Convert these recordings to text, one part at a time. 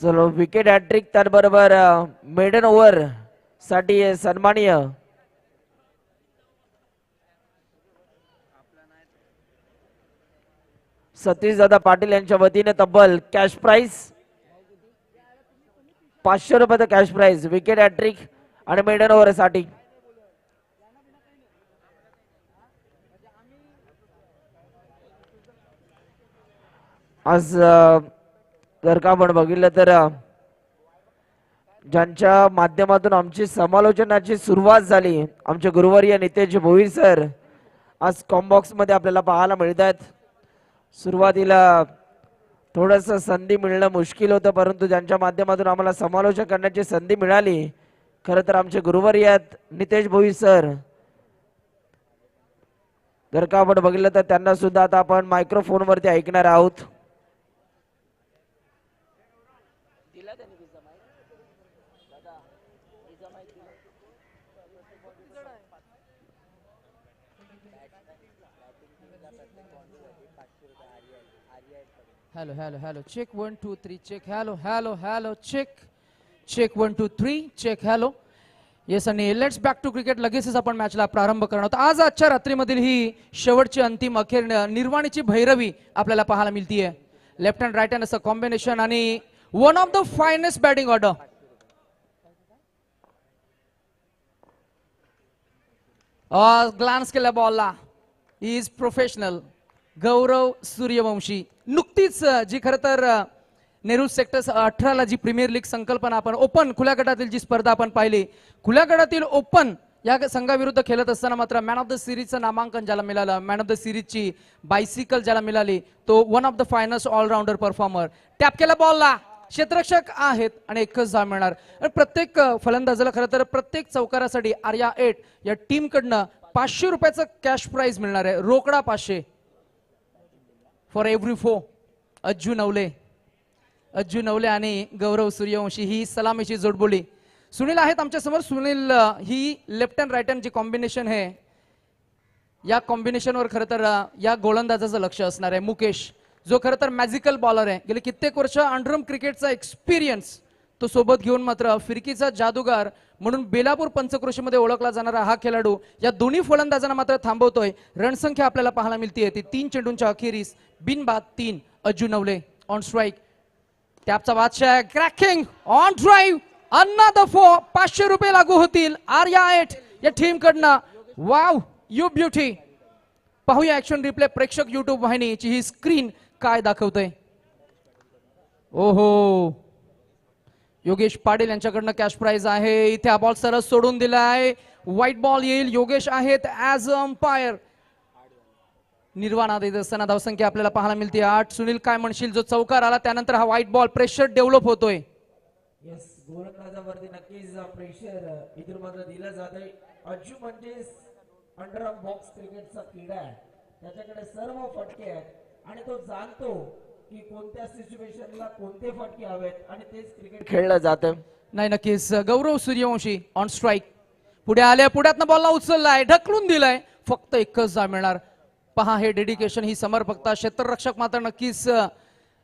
चलो wicket hat trick त्याचबरोबर maiden ओव्हरसाठी सन्मानीय सतीश दादा पाटील यांच्या वतीने तब्बल कॅश प्राइस पाचशे रुपयाचं cash prize wicket hat trick आणि मेडन ओव्हरसाठी. आज जर का आपण बघितलं तर ज्यांच्या माध्यमातून आमची समालोचनाची सुरुवात झाली आमचे गुरुवर्य नितेश भोईर सर आज कॉम्बॉक्समध्ये आपल्याला पाहायला मिळत आहेत सुरुवातीला थोडस संधी मिळणं मुश्किल होतं परंतु ज्यांच्या माध्यमातून आम्हाला समालोचन करण्याची संधी मिळाली खरं तर आमचे गुरुवर्य आहेत नितेश भोईर सर. जर का आपण बघितलं तर त्यांना सुद्धा आता आपण मायक्रोफोनवरती ऐकणार आहोत. Hello, hello, hello. Check one, two, three. Check. Hello, hello, hello. Check. Check one, two, three. Check. Hello. Yes आणि लेट्स बॅक टू क्रिकेट लगेचच आपण मॅचला प्रारंभ करणार आहोत आज आजच्या रात्रीमधील ही शेवटची अंतिम अखेर निर्वाणीची भैरवी आपल्याला पाहायला मिळतीये लेफ्ट हँड राईट हँड असं कॉम्बिनेशन आणि one of the finest batting order glance केल्या बॉलला इज प्रोफेशनल गौरव सूर्यवंशी. नुकतीच जी खरं तर नेहरू सेक्टर अठराला जी प्रीमियर लीग संकल्पना आपण ओपन खुल्या गटातील जी स्पर्धा आपण पाहिली खुल्या गटातील ओपन या संघाविरुद्ध खेळत असताना मात्र मॅन ऑफ द सिरीजचं नामांकन ज्याला मिळालं मॅन ऑफ द सिरीजची बायसिकल ज्याला मिळाली तो one of the finest all rounder performer tap केला बॉलला क्षेत्ररक्षक आहेत आणि एकच धाव मिळणार. प्रत्येक फलंदाजाला खरं तर प्रत्येक चौकारासाठी आर्या एट या टीमकडनं पाचशे रुपयाचं कॅश प्राईज मिळणार आहे. रोकडा पाचशे. फॉर एव्हरी फो अज्जू नवले अज्जू नवले आणि गौरव सूर्यवंशी ही सलामीची जोडबोली सुनील आहेत आमच्यासमोर सुनील ही लेफ्ट अँड राईट हँड जी कॉम्बिनेशन आहे या कॉम्बिनेशनवर खरं तर या गोलंदाजाचं लक्ष असणार आहे. मुकेश जो खरं तर मॅजिकल बॉलर आहे. गेले कित्येक वर्ष अंडरम क्रिकेटचा एक्सपिरियन्स तो सोबत घेऊन मात्र फिरकीचा जादूगार म्हणून बेलापूर पंचक्रोशीमध्ये ओळखला जाणारा हा खेळाडू या दोन्ही फलंदाजांना मात्र थांबवतोय. रणसंख्या आपल्याला पाहायला मिळते ती तीन चेंडूंच्या अखेरीस बिनबाद तीन अज्जू नवले ऑन स्ट्राईक टॅपचा बादशाह cracking on drive and the four पाचशे रुपये लागू होतील. आर्या एट या टीम कडनं वाव यू ब्युटी पाहूया ऍक्शन रिप्ले प्रेक्षक युट्यूब वाहिनीची ही स्क्रीन काय दाखवतंय. ओहो. योगेश पाटील यांच्याकडनं कॅश प्राइज आहे. इथे हा बॉल सरस सोडून दिलाय. व्हाईट बॉल येईल. योगेश आहेत ऍज अ अंपायर निर्वाणा देत असताना धावसंख्या आपल्याला पाहायला मिळते. आठ सुनील काय म्हणशील? जो चौकार आला त्यानंतर हा व्हाईट बॉल प्रेशर डेव्हलप होतोय. येस गोलंदाजावरती नक्कीच प्रेशर इथून मात्र दिलं जात आहे अज्जू म्हणजे अंडर बॉक्स क्रिकेटचा क्रीडा आहे. त्याच्याकडे सर्व फटके आहेत. आणि तो जाणतो की कोणत्या सिच्युएशनला कोणते फटके हवेत आणि तेच क्रिकेट खेळलं जातं. नाही नक्कीच. गौरव सूर्यवंशी ऑन स्ट्राईक पुढे आल्या पुढ्यातनं बॉलला उचललाय ढकलून दिलाय. फक्त एकच जा मिळणार. पहा हे डेडिकेशन ही समर्पकता. क्षेत्ररक्षक मात्र नक्कीच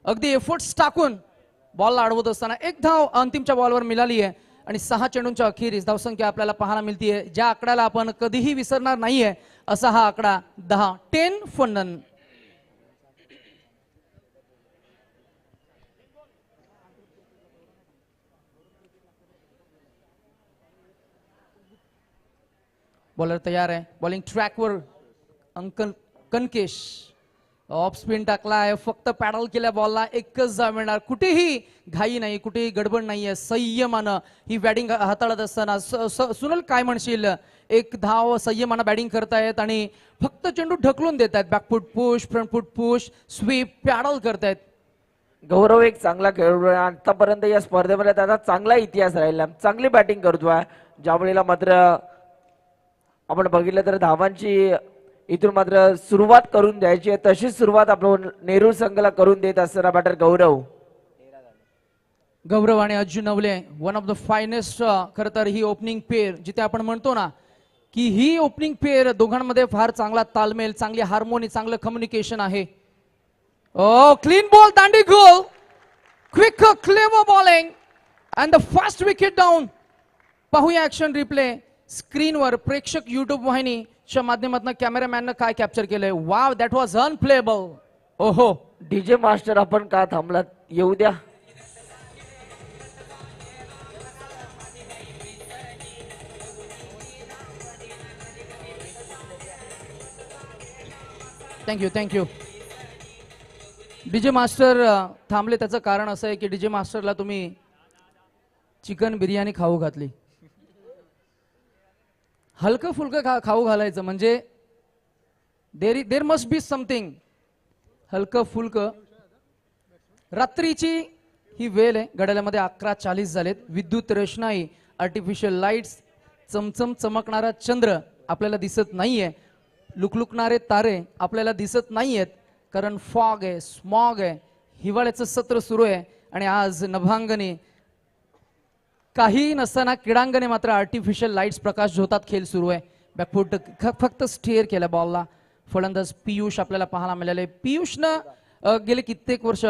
अगदी एफर्ट्स टाकून बॉलला अडवत असताना एक धाव अंतिमच्या बॉलवर मिळाली आहे. आणि सहा चेंडूंच्या अखेरीस धावसंख्या आपल्याला पाहायला मिळतीये. ज्या आकड्याला आपण कधीही विसरणार नाहीये असा हा आकडा दहा टेन फंडन बॉलर तयार आहे. बॉलिंग ट्रॅकवर अंकन कनकेश. ऑफ स्पिन टाकला आहे. फक्त पॅडल केल्या बॉलला एकच जा मिळणार. कुठेही घाई नाही कुठेही गडबड नाही आहे संयमानं ही बॅटिंग हाताळत असताना स- स- काय म्हणशील? एक धाव संयमानं बॅटिंग करतायत आणि फक्त चेंडू ढकलून देत आहेत back foot push front foot push sweep paddle करतायत. गौरव एक चांगला खेळाडू आहे. आतापर्यंत या स्पर्धेमध्ये त्याचा चांगला इतिहास राहिला. चांगली बॅटिंग करतो आहे ज्यावेळेला मात्र आपण बघितलं तर धावांची इथून मात्र सुरुवात करून द्यायची आहे. तशीच सुरुवात आपण नेहरूळ संघाला करून देत असताना बॅटर गौरव. गौरव आणि Ajju Navale one of the finest खरं तर ही ओपनिंग पेअर जिथे आपण म्हणतो ना की ही ओपनिंग पेअर दोघांमध्ये फार चांगला तालमेल चांगली हार्मोनी चांगलं कम्युनिकेशन आहे. ओ क्लीन बॉल दांडी गोल quick clever bowling and the fast wicket down पाहूया ऍक्शन रिप्ले स्क्रीनवर प्रेक्षक युट्यूब वाहिनीच्या माध्यमातून कॅमेरामॅननं काय कॅप्चर केलंय? वाव दॅट वॉज अनप्लेबल ओहो डीजे मास्टर आपण का थांबलात? येऊ द्या. थँक्यू थँक्यू डीजे मास्टर थांबले. त्याचं कारण असं आहे की डीजे मास्टरला तुम्ही चिकन बिर्याणी खाऊ घातली. हलकं फुलकं खा खाऊ घालायचं म्हणजे देर देर मस्ट बी समथिंग हलकं फुलकं. रात्रीची ही वेळ आहे. घड्याळामध्ये अकरा चाळीस झालेत. विद्युत रोषणाई आर्टिफिशियल लाईट्स चमचम चमकणारा चंद्र आपल्याला दिसत नाही आहे लुकलुकणारे तारे आपल्याला दिसत नाही आहेत कारण फॉग आहे स्मॉग आहे. हिवाळ्याचं सत्र सुरू आहे. आणि आज नभांगणी काही नसताना क्रीडांगणे मात्र आर्टिफिशियल लाईट्स प्रकाश झोतात खेळ सुरू आहे. बॅकफूट फक्त स्टेअर केला बॉलला फलंदाज पियुष आपल्याला पाहायला मिळाले पियुषनं गेले कित्येक वर्ष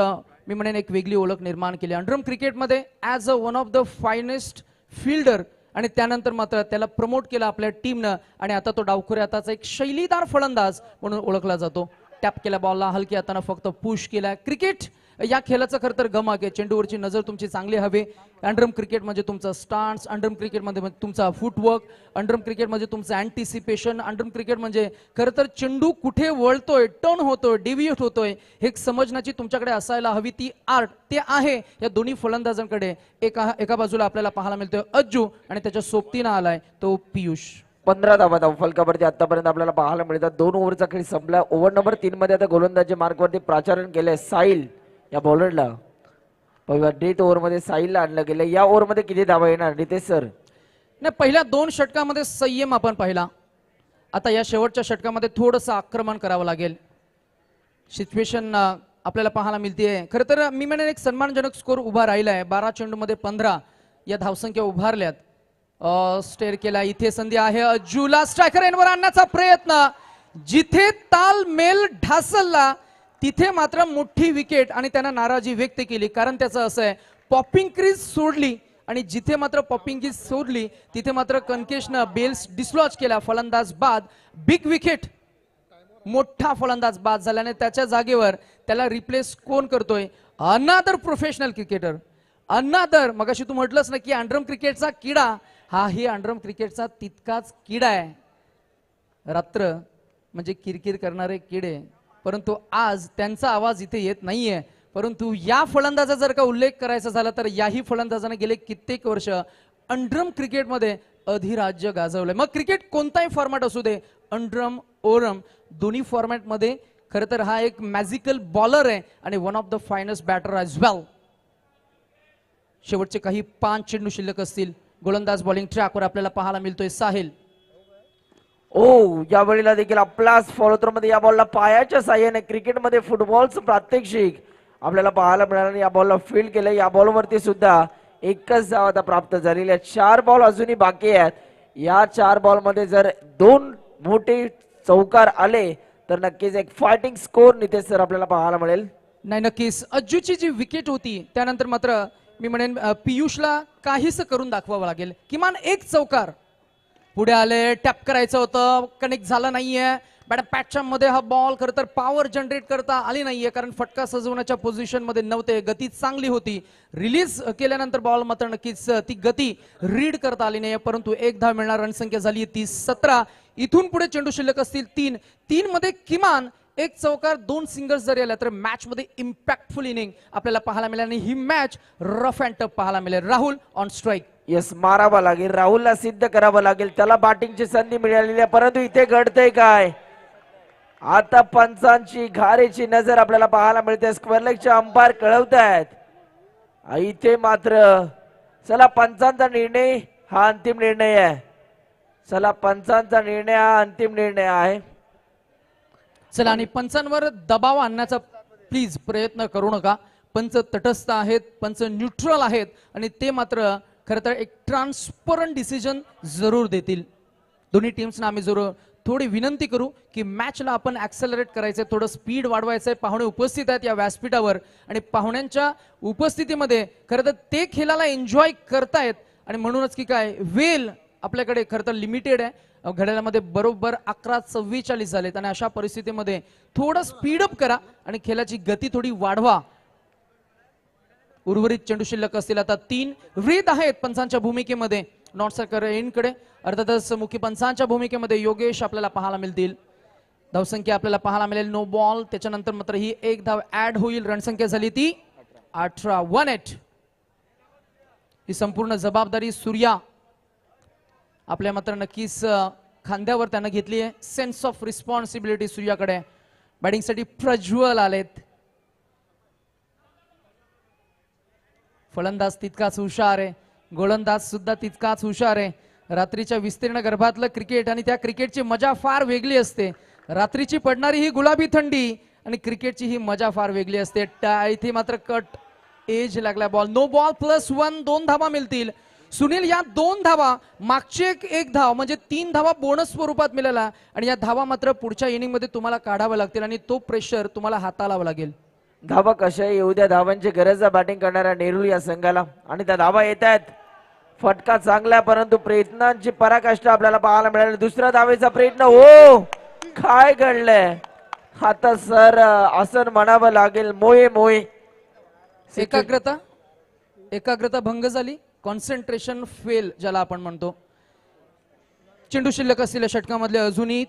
मी म्हणेन एक वेगळी ओळख निर्माण केली. अंडरम क्रिकेटमध्ये as a one of the finest fielder आणि त्यानंतर मात्र त्याला प्रमोट केलं आपल्या टीमनं आणि आता तो डावखुरे आताचा एक शैलीदार फलंदाज म्हणून ओळखला जातो. टॅप केल्या बॉलला हलकी हातानं फक्त पुश केला. क्रिकेट या खेळाचं खरं तर गमक आहे. चेंडूवरची नजर तुमची चांगली हवी. अंडरम क्रिकेट म्हणजे, म्हणजे तुमचा स्टान्स अंडरम क्रिकेटमध्ये तुमचा फुटवर्क अंडरम क्रिकेट म्हणजे तुमचं अँटिसिपेशन अंडरम क्रिकेट म्हणजे खरं तर चेंडू कुठे वळतोय टर्न होतोय डिव्हिएट होतोय हे समजण्याची तुमच्याकडे असायला हवी ती आर्ट ते आहे. या दोन्ही फलंदाजांकडे एका एका बाजूला आपल्याला पाहायला मिळतोय अज्जू आणि त्याच्या सोबतीनं आलाय तो पियुष. पंधरा धावा धाव फलकावरती आतापर्यंत आपल्याला पाहायला मिळतात. दोन ओव्हरचा खेळ संपला. ओव्हर नंबर तीन मध्ये आता गोलंदाजी मार्कवरती प्राचारण केलंय साईल या बॉलरला पाहूया डेट ओव्हरमध्ये साईलला आणलं गेलं. या ओव्हरमध्ये किती धावा येणार? रितेश सर नाही पहिल्या दोन षटकामध्ये संयम आपण पाहिला. आता या शेवटच्या षटकामध्ये थोडंसं आक्रमण करावं लागेल. सिच्युएशन आपल्याला पाहायला मिळते खरं तर मी म्हणेन एक सन्मानजनक स्कोर उभा राहिला आहे बारा चेंडूमध्ये पंधरा या धावसंख्या उभारल्यात. स्टेअर केला. इथे संधी आहे अजूला स्ट्रायकर एनवर आणण्याचा प्रयत्न. जिथे ताल मेल ढासलला तिथे मात्र मोठी विकेट आणि त्यांना नाराजी व्यक्त केली. कारण त्याचं असं आहे पॉपिंग क्रीज सोडली आणि जिथे मात्र पॉपिंग क्रीज सोडली तिथे मात्र कनकेशनं बेल्स डिस्लॉज केला फलंदाज बाद. बिग विकेट मोठा फलंदाज बाद झाल्याने त्याच्या जागेवर त्याला रिप्लेस कोण करतोय? अनादर प्रोफेशनल क्रिकेटर अनादर मगाशी तू म्हटलंस ना की अंड्रम क्रिकेटचा किडा. हा ही अंड्रम क्रिकेटचा तितकाच किडा आहे. रात्र म्हणजे किरकिर करणारे किडे. परंतु आज त्यांचा आवाज इथे येत नाहीये. परंतु या फलंदाजा जर का उल्लेख करायचा झाला तर याही फलंदाजाने गेले कित्येक वर्ष अंडरम क्रिकेटमध्ये अधिराज्य गाजवलंय. मग क्रिकेट कोणताही फॉर्मॅट असू दे अंडरम ओरम दोन्ही फॉर्मॅटमध्ये खरं तर हा एक मॅजिकल बॉलर आहे आणि one of the finest batter as well शेवटचे काही पाच चेंडू शिल्लक असतील. गोलंदाज बॉलिंग ट्रॅकवर आपल्याला पाहायला मिळतोय साहिल. ओ या वेळेला देखील आपलाच फॉलो मध्ये या बॉलला पायाच्या साह्याने क्रिकेटमध्ये फुटबॉलचं प्रात्यक्षिक. आपल्याला पाहायला मिळालं आणि या बॉलला फील्ड केलं या बॉलवरती सुद्धा एकच धाव आता प्राप्त झालेली आहे. चार बॉल अजूनही बाकी आहेत. या चार बॉलमध्ये जर दोन मोठे चौकार आले तर नक्कीच एक फायटिंग स्कोर नितेश सर आपल्याला पाहायला मिळेल. नाही नक्कीच. अज्जूची जी विकेट होती त्यानंतर मात्र मी म्हणेन पियुषला काहीच करून दाखवावं लागेल. किमान एक चौकार पुढे आले टॅप करायचं होतं कनेक्ट झालं नाहीये. बॅट पॅटच्या मध्ये हा बॉल खरं तर पॉवर जनरेट करता आली नाहीये कारण फटका सजवण्याच्या पोझिशनमध्ये नव्हते. गती चांगली होती. रिलीज केल्यानंतर बॉल मात्र नक्कीच ती गती रीड करता आली नाही परंतु एक धाव मिळणार रणसंख्या झाली ती सतरा. इथून पुढे चेंडू शिल्लक असतील तीन. तीन मध्ये किमान एक चौकार दोन सिंगल्स जरी आल्या तर मॅच मध्ये इम्पॅक्टफुल इनिंग आपल्याला पाहायला मिळेल. आणि ही मॅच रफ अँड टफ पाहायला मिळेल. राहुल ऑन स्ट्राईक येस मारावं लागेल. राहुलला सिद्ध करावं लागेल. त्याला बॅटिंगची संधी मिळालेली आहे. परंतु इथे घडतंय काय? आता पंचांची घारेची नजर आपल्याला पाहायला मिळते. स्क्वेअर लेगचे अंपायर कळवत आहेत इथे मात्र चला पंचांचा निर्णय हा अंतिम निर्णय आहे. चला पंचांचा निर्णय हा अंतिम निर्णय आहे. चला आणि पंचांवर दबाव आणण्याचा प्लीज प्रयत्न करू नका. पंच तटस्थ आहेत पंच न्यूट्रल आहेत आणि ते मात्र खरं तर एक ट्रान्सपरंट डिसिजन जरूर देतील. दोन्ही टीम्सना आम्ही जरूर थोडी विनंती करू की मॅचला आपण ॲक्सेलरेट करायचं थोडं स्पीड वाढवायचं आहे पाहुणे उपस्थित आहेत या व्यासपीठावर आणि पाहुण्यांच्या उपस्थितीमध्ये खरं तर ते खेळाला एन्जॉय करतायत. आणि म्हणूनच की काय वेल आपल्याकडे खरं तर लिमिटेड आहे. घड्याळामध्ये बरोबर अकरा चव्वेचाळीस झालेत आणि अशा परिस्थितीमध्ये थोडं स्पीडअप करा आणि खेळाची गती थोडी वाढवा. उर्वरित चेंडू शिल्लक असतील आता तीन वेद आहेत पंचांच्या भूमिकेमध्ये. नॉट सरकार एनकडे अर्थातच मुख्य पंचांच्या भूमिकेमध्ये योगेश आपल्याला पाहायला मिळतील. धावसंख्या आपल्याला पाहायला मिळेल. नो बॉल त्याच्यानंतर मात्र ही एक धाव ऍड होईल. रणसंख्या झाली ती अठरा. वन एट ही संपूर्ण जबाबदारी सूर्या आपल्या मात्र नक्कीच खांद्यावर त्यानं घेतली आहे. सेन्स ऑफ रिस्पॉन्सिबिलिटी सूर्याकडे. बॅटिंगसाठी प्रज्वल आलेत. फलंदाज तितकाच हुशार आहे. गोलंदाज सुद्धा तितकाच हुशार आहे. रात्रीच्या विस्तीर्ण गर्भातलं क्रिकेट आणि त्या क्रिकेटची मजा फार वेगळी असते. रात्रीची पडणारी ही गुलाबी थंडी आणि क्रिकेटची ही मजा फार वेगळी असते. इथे मात्र कट एज लागला ball. No ball plus one दोन धाबा मिळतील. सुनील या दोन धावा मागचे एक एक धाव म्हणजे तीन धावा बोनस स्वरूपात मिळाला आणि या धावा मात्र पुढच्या इनिंगमध्ये तुम्हाला काढावं लागतील आणि तो प्रेशर तुम्हाला हाताळावा लागेल. धावा कशा येऊ द्या धावांची गरज आहे बॅटिंग करणाऱ्या नेहरू या संघाला. आणि त्या धावा येत आहेत. फटका चांगला परंतु प्रयत्नांची पराकाष्ठा आपल्याला पाहायला मिळाली. दुसऱ्या धावेचा प्रयत्न हो! काय घडलंय? आता सर असं म्हणावं लागेल मोये मोये. एकाग्रता? एकाग्रता भंग झाली? कॉन्सन्ट्रेशन फेल ज्याला आपण म्हणतो. चेंडू शिल्लक असलेल्या षटकामधले अजूनही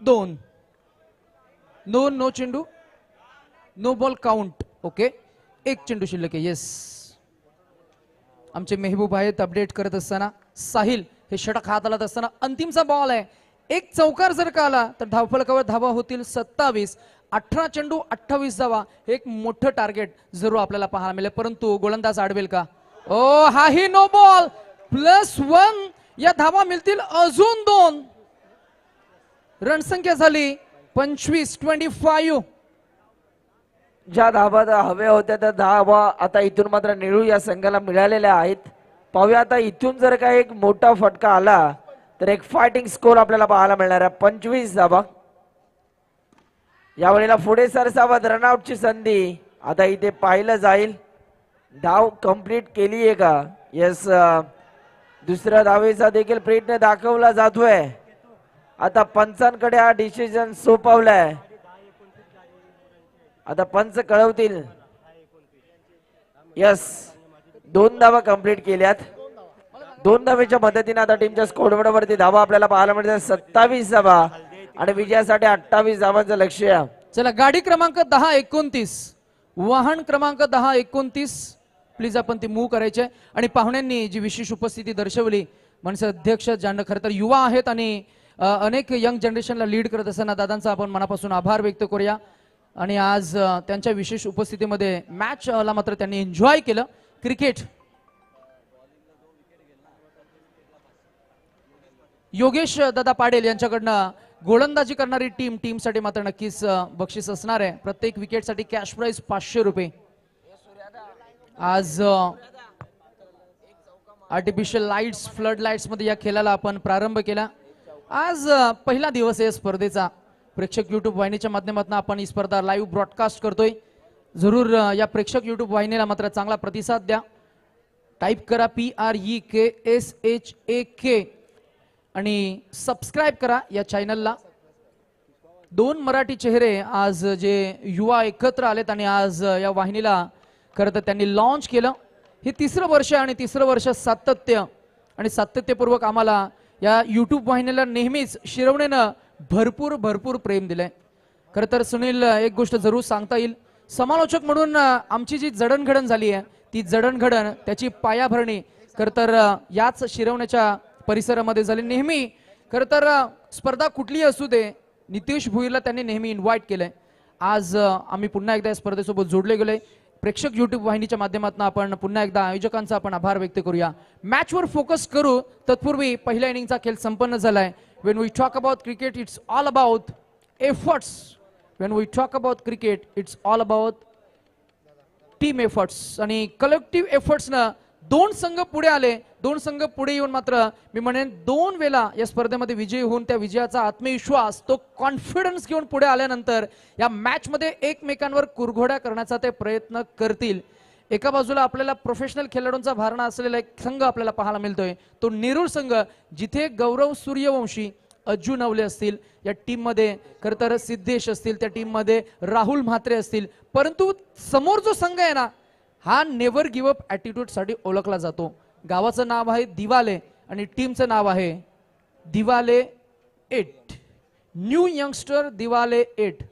दोन. नो नो चेंडू. नो बॉल काउंट ओके एक चेंडू शिल्लक आहे. येस आमचे मेहबूब आहेत अपडेट करत असताना. साहिल हे षटक हात आलात असताना अंतिमचा बॉल आहे. एक चौकार जर का आला तर धावफलकावर धावा होतील सत्तावीस. अठरा चेंडू अठ्ठावीस धावा. हे एक मोठं टार्गेट जरूर आपल्याला पाहायला मिळेल. परंतु गोलंदाज आडवेल का? ओ हाही नो बॉल प्लस वन या धावा मिळतील अजून दोन. रणसंख्या झाली पंचवीस ट्वेंटी फाईव्ह ज्या धावा हव्या होत्या त्या धावा आता इथून मात्र नेहरू या संघाला मिळालेल्या आहेत. पाहूया आता इथून जर का एक मोठा फटका आला तर एक फायटिंग स्कोर आपल्याला पाहायला मिळणार आहे. पंचवीस धावा. यावेळेला पुढे सरसावत रनआउटची संधी. आता इथे पाहिलं जाईल. धाव कंप्लीट केली आहे का येस uh, दुसऱ्या धावेचा देखील प्रयत्न दाखवला जातोय. आता पंचांकडे हा डिसिजन सोपवलाय. आता पंच कळवतील. यस दोन धावा कंप्लीट केल्यात. दोन धावेच्या मदतीने आता टीमच्या स्कोडवरती धावा आपल्याला पाहायला मिळते सत्तावीस धावा आणि विजयासाठी अठ्ठावीस धावांचं लक्ष आहे. चला गाडी क्रमांक दहा एकोणतीस. वाहन क्रमांक दहा एकोणतीस. प्लीज आपण ती मूव्ह करायचे. आणि पाहुण्यांनी जी विशेष उपस्थिती दर्शवली मनसे अध्यक्ष ज्यांना खरं तर युवा आहेत आणि अनेक यंग जनरेशनला लीड करत असताना दादांचा आपण मनापासून आभार व्यक्त करूया. आणि आज त्यांच्या विशेष उपस्थितीमध्ये मॅचला मात्र त्यांनी एन्जॉय केलं. क्रिकेट योगेश दादा पाडेल यांच्याकडनं गोलंदाजी करणारी टीम टीमसाठी मात्र नक्कीच बक्षीस असणार आहे. प्रत्येक विकेटसाठी कॅश प्राईज पाचशे रुपये. आज आर्टिफिशियल लाईट्स फ्लड लाईट्समध्ये या खेळाला आपण प्रारंभ केला. आज पहिला दिवस आहे या स्पर्धेचा. प्रेक्षक युट्यूब वाहिनीच्या माध्यमातून आपण ही स्पर्धा लाईव्ह ब्रॉडकास्ट करतोय. जरूर या प्रेक्षक युट्यूब वाहिनीला मात्र चांगला प्रतिसाद द्या. टाईप करा P R E K S H A K आणि सबस्क्राईब करा या चॅनलला दोन मराठी चेहरे आज जे युवा एकत्र आलेत आणि आज या वाहिनीला खरं तर त्यांनी लॉन्च केलं. हे तिसरं वर्ष आणि तिसरं वर्ष सातत्य. आणि सातत्यपूर्वक आम्हाला या यूट्यूब वाहिनीला नेहमीच शिरवणेनं भरपूर भरपूर प्रेम दिलंय. खरं तर सुनील एक गोष्ट जरूर सांगता येईल. समालोचक म्हणून आमची जी जडणघडण झाली आहे ती जडणघडण त्याची पायाभरणी खरं तर याच शिरवण्याच्या परिसरामध्ये झाली. नेहमी खरं तर स्पर्धा कुठलीही असू दे नितीश भुईरला त्यांनी नेहमी इन्व्हाइट केलंय. आज आम्ही पुन्हा एकदा या स्पर्धेसोबत जोडले गेलोय. प्रेक्षक युट्यूब वाहिनीच्या माध्यमातून आपण पुन्हा एकदा आयोजकांचा आपण आभार व्यक्त करूया. मॅचवर फोकस करू तत्पूर्वी पहिल्या इनिंगचा खेळ संपन्न झालाय. When we talk about cricket it's all about efforts when we talk about cricket it's all about team efforts आणि कलेक्टिव्ह एफर्ट्सनं दोन संघ पुढे आले दोन संघ पुढे येऊन मात्र मी म्हणेन दोन वेळा या स्पर्धेमध्ये विजयी होऊन त्या विजयाचा आत्मविश्वास तो कॉन्फिडन्स घेऊन पुढे आल्यानंतर या मॅचमध्ये एकमेकांवर कुरघोड्या करण्याचा ते प्रयत्न करतील. एका बाजूला आपल्याला प्रोफेशनल खेळाडूंचा भारणा असलेला एक संघ आपल्याला पाहायला मिळतोय. तो नेरूळ संघ जिथे गौरव सूर्यवंशी अज्जू नवले असतील या टीममध्ये खरं तर सिद्धेश असतील त्या टीममध्ये राहुल म्हात्रे असतील. परंतु समोर जो संघ आहे ना हा नेव्हर गिव्ह अप ॲटिट्यूडसाठी ओळखला जातो. गावाचं नाव आहे दिवाले आणि टीमचं नाव आहे Diwale eight. New youngster Diwale eight.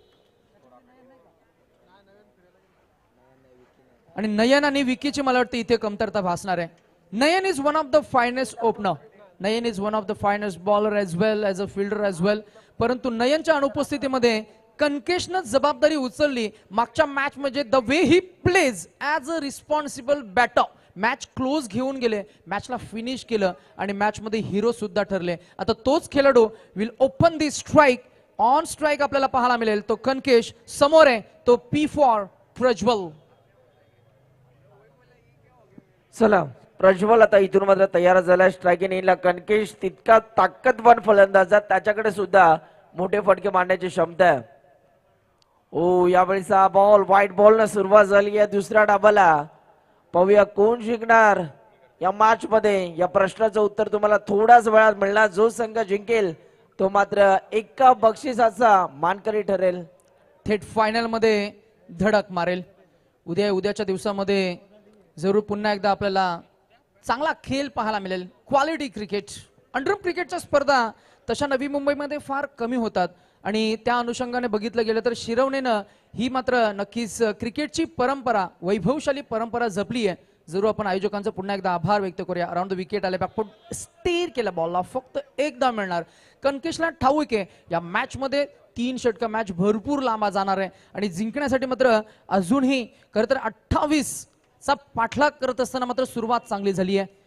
आणि नयन आणि विकीची मला वाटतं इथे कमतरता भासणार आहे. Nayan is one of the finest opener Nayan is one of the finest bowler as well as a fielder as well परंतु नयनच्या अनुपस्थितीमध्ये कनकेशनं जबाबदारी उचलली. मागच्या मॅच म्हणजे the way he plays as a responsible batter match close घेऊन गेले. मॅचला फिनिश केलं आणि मॅचमध्ये हिरो सुद्धा ठरले. आता तोच खेळाडू will open the strike on strike आपल्याला पाहायला मिळेल. तो कनकेश समोर आहे. तो पी फॉर प्रज्वल. चला प्रज्वल आता इथून मात्र तयार झाला स्ट्रायकिंग येईल कणकेश तितका ताकदवान फलंदाज आहे, त्याच्याकडे सुद्धा मोठे फटके मारण्याची क्षमता आहे. ओ यावेळेचा बॉल व्हाईट बॉल न सुरुवात झाली या दुसऱ्या डाबाला पाहूया कोण जिंकणार? या मॅच मध्ये या प्रश्नाचं उत्तर तुम्हाला थोड्याच वेळात मिळणार. जो संघ जिंकेल तो मात्र एका बक्षिसाचा मानकरी ठरेल. थेट फायनलमध्ये धडक मारेल. उद्या उद्याच्या दिवसामध्ये जरूर पुन्हा एकदा आपल्याला चांगला खेळ पाहायला मिळेल. क्वालिटी क्रिकेट अंडरम क्रिकेटच्या स्पर्धा तशा नवी मुंबईमध्ये फार कमी होतात. आणि त्या अनुषंगाने बघितलं गेलं तर शिरवणेनं ही मात्र नक्कीच क्रिकेटची परंपरा वैभवशाली परंपरा जपली आहे. जरूर आपण आयोजकांचा पुन्हा एकदा आभार व्यक्त करूया. अराउंड द विकेट आले बॅकफुट स्टेर केला बॉलला फक्त एकदा मिळणार. कनकेशला ठाऊक आहे या मॅचमध्ये तीन षटक मॅच भरपूर लांबा जाणार आहे. आणि जिंकण्यासाठी मात्र अजूनही खरं तर अठ्ठावीसचा पाठलाग करत असताना मात्र सुरुवात चांगली झाली आहे.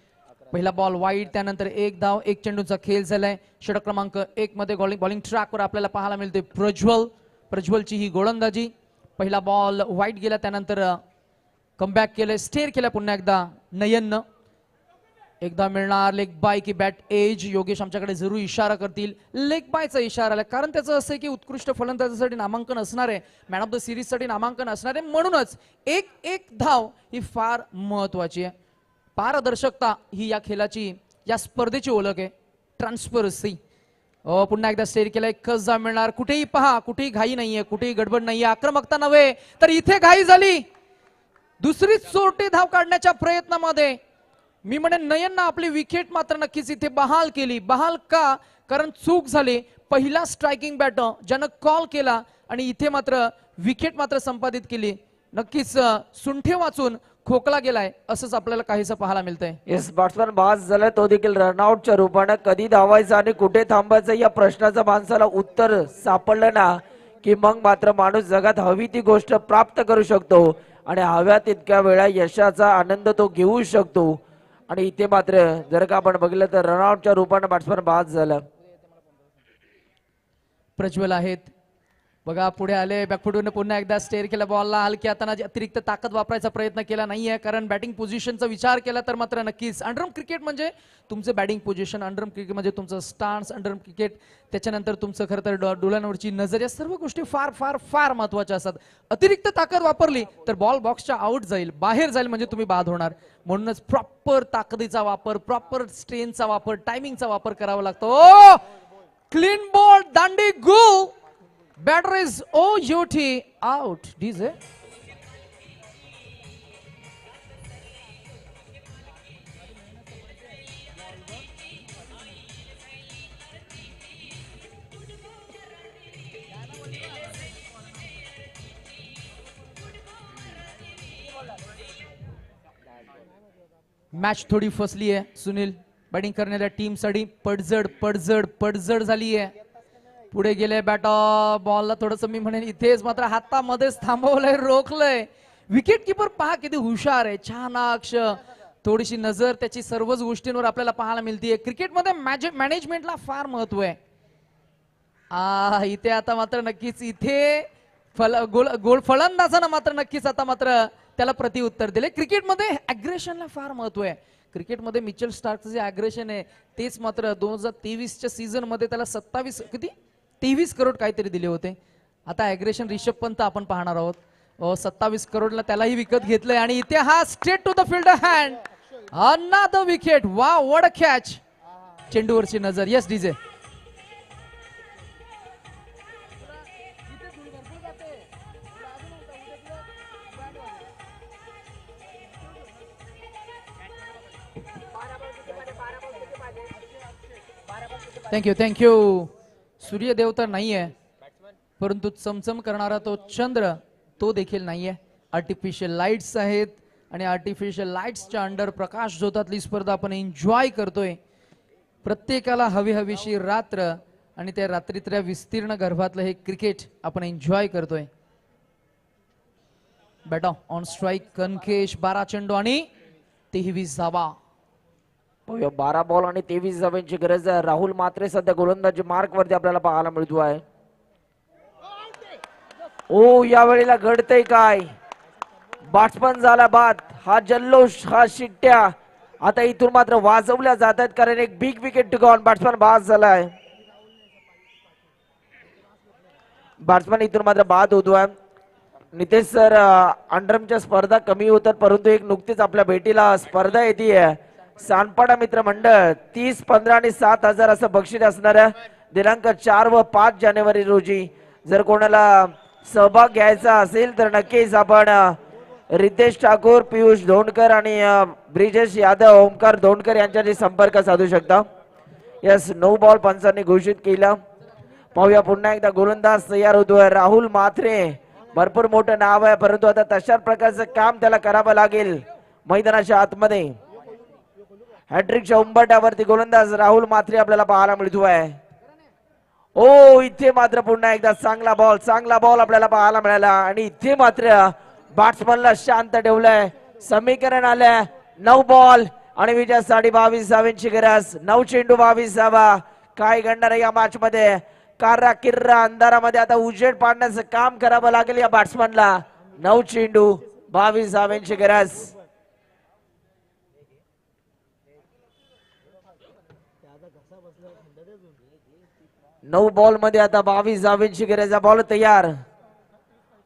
पहिला बॉल वाईट त्यानंतर एक धाव एक चेंडूचा खेळ झालाय. षटक क्रमांक एक मध्ये बॉलिंग बॉलिंग ट्रॅकवर आपल्याला पाहायला मिळते प्रज्वल. प्रज्वलची ही गोलंदाजी. पहिला बॉल वाईट गेला त्यानंतर कमबॅक केलं स्टेअर केला पुन्हा एकदा नयननं. एकदा मिळणार लेग बाय की बॅट एज योगेश आमच्याकडे जरूर इशारा करतील. लेग बायचा इशारा आला कारण त्याचं असं आहे की उत्कृष्ट फलंदाजासाठी नामांकन असणार आहे. मॅन ऑफ द सिरीजसाठी नामांकन असणार आहे. म्हणूनच एक एक धाव ही फार महत्वाची आहे. पारदर्शकता ही या खेळाची या स्पर्धेची ओळख आहे. ट्रान्सपरन्सी हो, पुन्हा एकदा स्टेर केला कसा मिळणार? कुठेही पहा कुठेही घाई नाहीये कुठेही गडबड नाहीये. आक्रमकता नव्हे तर इथे घाई झाली. दुसरी चोरटी धाव काढण्याच्या प्रयत्नामध्ये मी म्हणेन नयनना आपली विकेट मात्र नक्कीच इथे बहाल केली. बहाल का? कारण चूक झाली. पहिला स्ट्रायकिंग बॅट ज्यानं कॉल केला आणि इथे मात्र विकेट मात्र संपादित केली. नक्कीच सुंठे वाचून खोकला गेलाय असंच आपल्याला काहीसं पाहायला मिळतंय. येस बॅट्समॅन बाद झालाय तो देखील रनआउटच्या रूपानं कधी धावायचं आणि कुठे थांबायचं या प्रश्नाचं माणसाला उत्तर सापडलं ना की मग मात्र माणूस जगात हवी ती गोष्ट प्राप्त करू शकतो आणि हव्या तितक्या वेळा यशाचा आनंद तो घेऊ शकतो. आणि इथे मात्र जर का आपण बघितलं तर रनआउटच्या रूपानं बॅट्समॅन बाद झाला. प्रज्वल आहेत. बघा पुढे आले. बॅकफुटून पुन्हा एकदा स्टेअर केला बॉलला हलकी हाताना अतिरिक्त ताकद वापरायचा प्रयत्न केला नाहीये. कारण बॅटिंग पोझिशनचा विचार केला तर मात्र नक्कीच. अंडरम क्रिकेट म्हणजे तुमचं बॅटिंग पोझिशन अंडरम क्रिकेट म्हणजे तुमचं स्टान्स अंडरम क्रिकेट त्याच्यानंतर तुमचं खरं तर डो- डोळ्यांवरची नजर या सर्व गोष्टी फार फार फार महत्त्वाच्या असतात. अतिरिक्त ताकद वापरली तर बॉल बॉक्सच्या आउट जाईल. बाहेर जाईल म्हणजे तुम्ही बाद होणार. म्हणूनच प्रॉपर ताकदीचा वापर प्रॉपर स्ट्रेनचा वापर टायमिंगचा वापर करावा लागतो. क्लीन बॉल दांडी गुल batter is O U T out match थोडी फसली आहे सुनील बॅटिंग करणाऱ्या टीमसाठी पडझड पडझड पडझड झाली आहे पुढे गेले बॅट बॉलला थोडस मी म्हणेन इथेच मात्र हातामध्येच थांबवलंय रोखलंय. विकेट किपर पहा किती हुशार आहे. छान अक्ष थोडीशी नजर त्याची सर्वच गोष्टींवर आपल्याला पाहायला मिळतीये. क्रिकेटमध्ये मॅनेजमेंटला फार महत्त्व आहे. आ इथे आता मात्र नक्कीच इथे फल गोल गोल फलंदाजानं मात्र नक्कीच आता मात्र त्याला प्रतिउत्तर दिले. क्रिकेटमध्ये अग्रेशनला फार महत्त्व आहे. क्रिकेटमध्ये मिचेल स्टार्कचं जे अग्रेशन आहे तेच मात्र दोन हजार तेवीसच्या सीझनमध्ये त्याला सत्तावीस किती? तेवीस करोड काहीतरी दिले होते. आता ॲग्रेशन रिषभ पंत आपण पाहणार आहोत. सत्तावीस करोडला त्यालाही विकत घेतलंय आणि इथे हा straight to the field hand the wicket वा वड कॅच चेंडूवरची नजर. Yes DJ thank you thank you Suryadev तर आहे परंतु चमचम करणारा तो चंद्र तो देखील नाही आहे आर्टिफिशियल लाईट्स आहेत आणि आर्टिफिशियल लाईट्सच्या अंडर प्रकाश झोतातली स्पर्धा आपण एन्जॉय करतोय. प्रत्येकाला हवी हवीशी रात्र आणि त्या रात्रीतल्या विस्तीर्ण गर्भातलं हे क्रिकेट आपण एन्जॉय करतोय. बॅटा ऑन स्ट्राईक कनकेश बारा चेंडू आणि तेवीस धावा. बारा बॉल आणि तेवीस धाव्यांची गरज आहे. राहुल मात्रे सध्या गोलंदाजी मार्क वरती आपल्याला पाहायला मिळतो आहे. ओ या वेळेला घडतंय काय? बाटपण झाला बाद. हा जल्लोष हा शिट्ट्या. आता इथून मात्र वाजवल्या जात आहेत कारण एक बिग विकेट टिकावून बॅट्समॅन बाद झालाय. बॅट्समॅन इथून मात्र बाद होतो आहे. नितेश सर अंडरमच्या स्पर्धा कमी होतात परंतु एक नुकतीच आपल्या भेटीला स्पर्धा येते सानपाडा मित्र मंडळ तीस पंधरा आणि सात हजार असं बक्षीस असणार दिनांक चार व पाच जानेवारी रोजी जर कोणाला सहभाग घ्यायचा असेल तर नक्कीच आपण रितेश ठाकूर पियुष धोंडकर आणि ब्रिजेश यादव ओमकार धोंडकर यांच्याशी संपर्क साधू शकता. यस नऊ बॉल पंचांनी घोषित केला. पाहूया पुन्हा एकदा गोलंदाज तयार होतोय. राहुल माथरे भरपूर मोठं नाव आहे परंतु आता तशा प्रकारचं काम त्याला करावं लागेल मैदानाच्या आतमध्ये. हॅट्रिकच्या उंबरट्यावरती गोलंदाज राहुल मात्रे आपल्याला पाहायला मिळतोय ओ इथे मात्र पुन्हा एकदा चांगला बॉल चांगला बॉल आपल्याला पाहायला मिळाला आणि इथे मात्र बॅट्समनला शांत ठेवलंय. समीकरण आलंय. नऊ बॉल आणि विजयासाठी बावीस धावेंची गरज. नऊ चेंडू बावीस धावा. काय घडणार या मॅच मध्ये? कार्रा किर्रा अंधारामध्ये आता उजेड पाडण्याचं काम करावं लागेल या बॅट्समनला नऊ चेंडू बावीस धावेंची गरज. नऊ बॉलमध्ये आता बावीस धावेंची गरज बॉल तयार.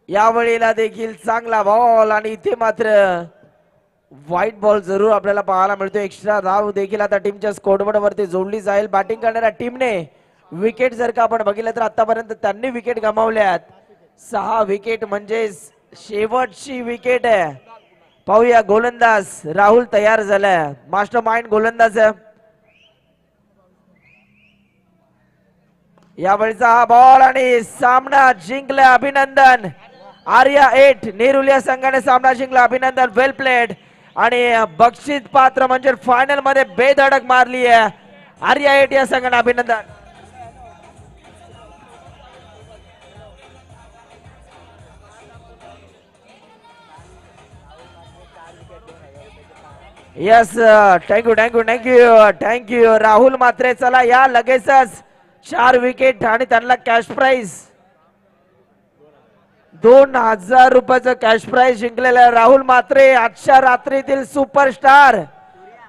या वेळेला देखील चांगला बॉल आणि इथे मात्र व्हाईट बॉल जरूर आपल्याला पाहायला मिळतो. एक्स्ट्रा धाव देखील आता टीमच्या स्कोडबोर्ड वरती जोडली जाईल. बॅटिंग करणाऱ्या टीमने विकेट जर का आपण बघितलं तर आतापर्यंत त्यांनी विकेट गमावल्यात. सहा विकेट म्हणजे शेवटची विकेट आहे. पाहूया गोलंदाज. राहुल तयार झालाय. मास्टर माइंड गोलंदाज आहे. यावेळीचा हा बॉल आणि सामना जिंकला अभिनंदन. आर्या एट नेरुल या संघाने सामना जिंकला. अभिनंदन वेल प्लेड आणि बक्षीस पात्र म्हणजे फायनलमध्ये बेधडक मारली आहे. आर्या एट या संघाने अभिनंदन. Yes thank you thank you thank you thank you Rahul Matre चला या लगेचच. चार विकेट आणि त्यांना कॅश प्राईज दोन हजार रुपयाचं कॅश प्राईज जिंकलेलं आहे राहुल मात्रे आजच्या रात्रीतील सुपरस्टार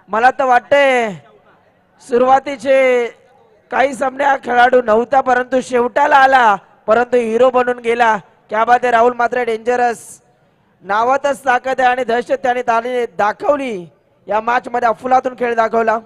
मला तर वाटतंय सुरुवातीचे काही सामने हा खेळाडू नव्हता परंतु शेवटाला आला परंतु हिरो बनून गेला. क्या बात आहे राहुल मात्रे डेंजरस नावातच ताकद आहे आणि दहशत त्याने दाखवली. या मॅच मध्ये अफुलातून खेळ दाखवला.